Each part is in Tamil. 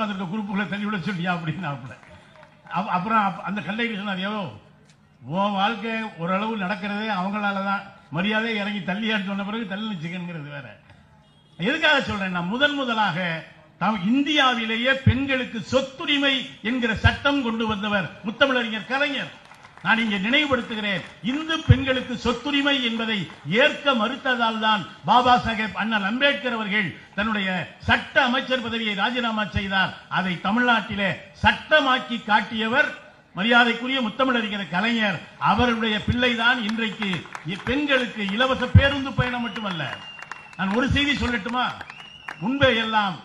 உட்காந்துருக்க குரூப்புகளை தள்ளி விட சொல்லியா அப்படின்னு அப்புறம் அந்த கல்லைக்கு சொன்னார் ஏதோ உன் வாழ்க்கை ஓரளவு நடக்கிறதே அவங்களால தான் மரியாதை இறங்கி தள்ளியான்னு சொன்ன பிறகு தள்ளி சிக்கன்கிறது வேற. எதுக்காக சொல்றேன் நான் முதன் முதலாக தாம் இந்தியாவிலேயே பெண்களுக்கு சொத்துரிமை என்கிற சட்டம் கொண்டு வந்தவர் முத்தமிழறிஞர் கலைஞர். நான் இங்கே நினைவுபடுத்துகிறேன். இந்து பெண்களுக்கு சொத்துரிமை என்பதை ஏற்க மறுத்ததால் தான் பாபா சாஹேப் அண்ணல் அம்பேத்கர் அவர்கள் தன்னுடைய சட்ட அமைச்சர் பதவியை ராஜினாமா செய்தார். அதை தமிழ்நாட்டிலே சட்டமாக்கி காட்டியவர் மரியாதைக்குரிய முத்தமிழறிஞர் கலைஞர். அவருடைய பிள்ளைதான் இன்றைக்கு பெண்களுக்கு இலவச பேருந்து பயணம் மட்டுமல்ல. நான் ஒரு செய்தி சொல்லட்டுமா? முன்பே எல்லாம்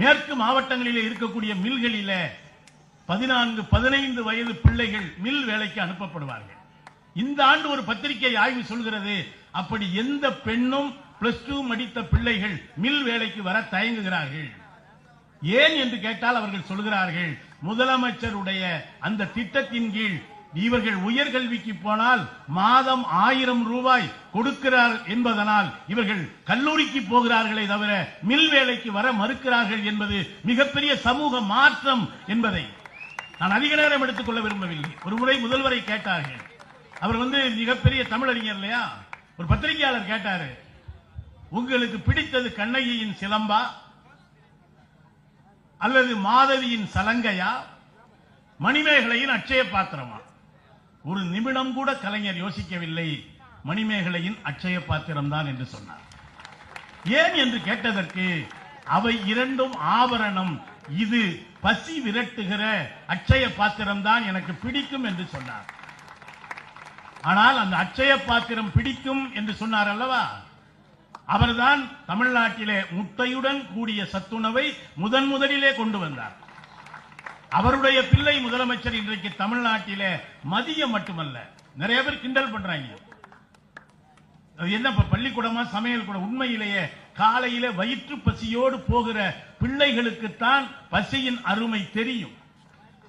மேற்கு மாவட்டங்களிலே இருக்கக்கூடிய மில்களிலே பதினான்கு பதினைந்து வயது பிள்ளைகள் மில் வேலைக்கு அனுப்பப்படுவார்கள். இந்த ஆண்டு ஒரு பத்திரிகை ஆய்வு சொல்கிறது அப்படி எந்த பெண்ணும் பிளஸ் டூ மடித்த பிள்ளைகள் மில் வேலைக்கு வர தயங்குகிறார்கள்? ஏன் என்று கேட்டால் அவர்கள் சொல்கிறார்கள் முதலமைச்சருடைய அந்த திட்டத்தின் கீழ் இவர்கள் உயர்கல்விக்கு போனால் மாதம் ஆயிரம் ரூபாய் கொடுக்கிறார் என்பதனால் இவர்கள் கல்லூரிக்கு போகிறார்களே தவிர மில் வேலைக்கு வர மறுக்கிறார்கள் என்பது மிகப்பெரிய சமூக மாற்றம் என்பதை நான் அதிக நேரம் எடுத்துக்கொள்ள விரும்பவில்லை. ஒரு முறை முதல்வரை கேட்டார்கள். அவர் வந்து மிகப்பெரிய தமிழறிஞர் இல்லையா? ஒரு பத்திரிகையாளர் கேட்டாரு. உங்களுக்கு பிடித்தது கண்ணகியின் சிலம்பா? அல்லது மாதவியின் சலங்கையா? மணிமேகலையின் அட்சய பாத்திரமா? ஒரு நிமிடம் கூட கலைஞர் யோசிக்கவில்லை. மணிமேகலையின் அட்சய பாத்திரம் தான் என்று சொன்னார். ஏன் என்று கேட்டதற்கு அவை இரண்டும் ஆபரணம். இது பசி விரட்டுகிற அட்சய பாத்திரம் தான் எனக்கு பிடிக்கும் என்று சொன்னார். ஆனால் அந்த அட்சய பாத்திரம் பிடிக்கும் என்று சொன்னார் அல்லவா? அவர்தான் தமிழ்நாட்டிலே முட்டையுடன் கூடிய சத்துணவை முதன் முதலிலே கொண்டு வந்தார். அவருடைய பிள்ளை முதலமைச்சர் இன்றைக்கு தமிழ்நாட்டிலே மதியம் மட்டுமல்ல. நிறைய பேர் கிண்டல் பண்றாங்க. அது என்ன பள்ளிக்கூடமா சமையல் கூட உண்மையிலேயே காலையில வயிற்று பசியோடு போகிற பிள்ளைகளுக்குத்தான் பசியின் அருமை தெரியும்.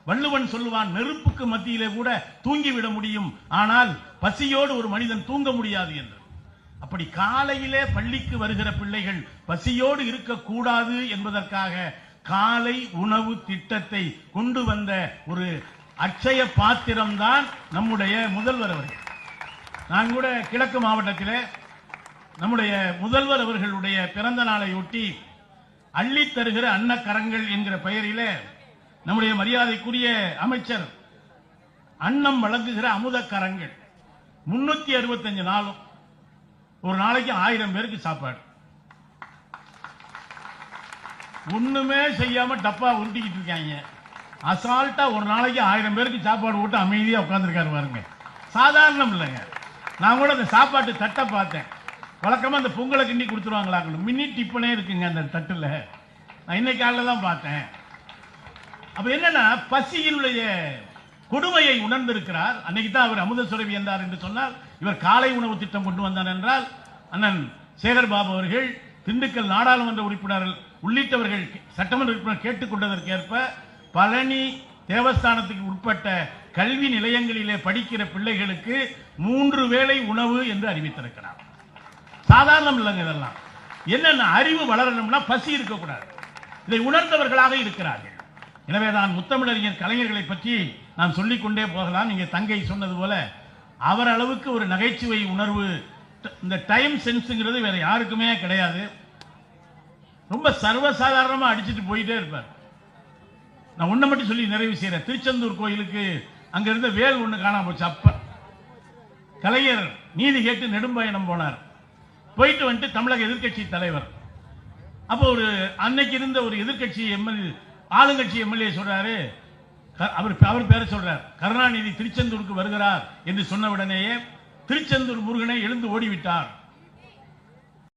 வள்ளுவன் சொல்லுவான் நெருப்புக்கு மத்தியிலே கூட தூங்கிவிட முடியும். ஆனால் பசியோடு ஒரு மனிதன் தூங்க முடியாது என்று. அப்படி காலையிலே பள்ளிக்கு வருகிற பிள்ளைகள் பசியோடு இருக்கக்கூடாது என்பதற்காக காலை உணவு திட்டத்தை கொண்டு வந்த ஒரு அட்சய பாத்திரம்தான் நம்முடைய முதல்வர் அவர்கள். நான் கூட கிழக்கு மாவட்டத்தில் நம்முடைய முதல்வர் அவர்களுடைய பிறந்த நாளை ஒட்டி அள்ளித் தருகிற அன்னக்கரங்கள் என்கிற பெயரில் நம்முடைய மரியாதைக்குரிய அமைச்சர் அன்னம் வழங்குகிற அமுதக்கரங்கள். முன்னூத்தி அறுபத்தஞ்சு நாளும் ஒரு நாளைக்கு ஆயிரம் பேருக்கு சாப்பாடு. ஒண்ணுமே செய்யாம டப்பா உருட்டிக்கிட்டு இருக்காங்க. அசால்ட்டா ஒரு நாளைக்கு ஆயிரம் பேருக்கு சாப்பாடு போட்டு அமைதியா உட்கார்ந்துருக்காரு பாருங்க. சாதாரணம் இல்லைங்க. நான் கூட அந்த சாப்பாட்டு தட்டை பார்த்தேன். வழக்கமாக அந்த பொங்கலை கிண்டி கொடுத்துருவாங்களா மினி டிப்பனே இருக்குங்க அந்த தட்டில். நான் இன்னைக்கு காலையில தான் பார்த்தேன். அப்போ என்னன்னா பசியினுடைய கொடுமையை உணர்ந்திருக்கிறார். அன்னைக்கு தான் அவர் அமுத சுரவி என்றார் என்று சொன்னால் இவர் காலை உணவு திட்டம் கொண்டு வந்தார் என்றால் அண்ணன் சேகர் பாபு அவர்கள் திண்டுக்கல் நாடாளுமன்ற உறுப்பினர்கள் உள்ளிட்டவர்கள் சட்டமன்ற உறுப்பினர் கேட்டுக்கொண்டதற்கேற்ப பழனி தேவஸ்தானத்துக்கு உட்பட்ட கல்வி நிலையங்களிலே படிக்கிற பிள்ளைகளுக்கு மூன்று வேளை உணவு என்று அறிவித்திருக்கிறார். சாதாரணம் இல்லைங்க இதெல்லாம். என்னென்ன அறிவு வளரணும்னா பசி இருக்கக்கூடாது. இதை உணர்ந்தவர்களாக இருக்கிறார்கள். எனவே தான் முத்தமிழறிஞர் கலைஞர்களை பற்றி நான் சொல்லிக்கொண்டே போகலாம். நீங்கள் தங்கை சொன்னது போல அவர் அளவுக்கு ஒரு நகைச்சுவை உணர்வு இந்த டைம் சென்ஸுங்கிறது வேற யாருக்குமே கிடையாது. ரொம்ப சர்வசாதாரணமாக அடிச்சுட்டு போயிட்டே இருப்பார். நான் ஒன்றை மட்டும் சொல்லி நிறைவு செய்கிறேன் திருச்செந்தூர் கோயிலுக்கு அங்க இருந்த வேல் ஒண்ணு காணாம போச்சு. அப்ப கலைஞர் நீதி கேட்டு நெடும்பயணம் போனார். போயிட்டு வந்துட்டு தமிழக எதிர்க்கட்சி தலைவர். அப்போ ஒரு அன்னைக்கு இருந்த ஒரு எதிர்க்கட்சி எம்எல்ஏ ஆளுங்கட்சி எம்எல்ஏ சொல்றாரு. அவர் அவர் பேரை சொல்றார். கருணாநிதி திருச்செந்தூருக்கு வருகிறார் என்று சொன்ன உடனேயே திருச்செந்தூர் முருகனை எழுந்து ஓடிவிட்டார்.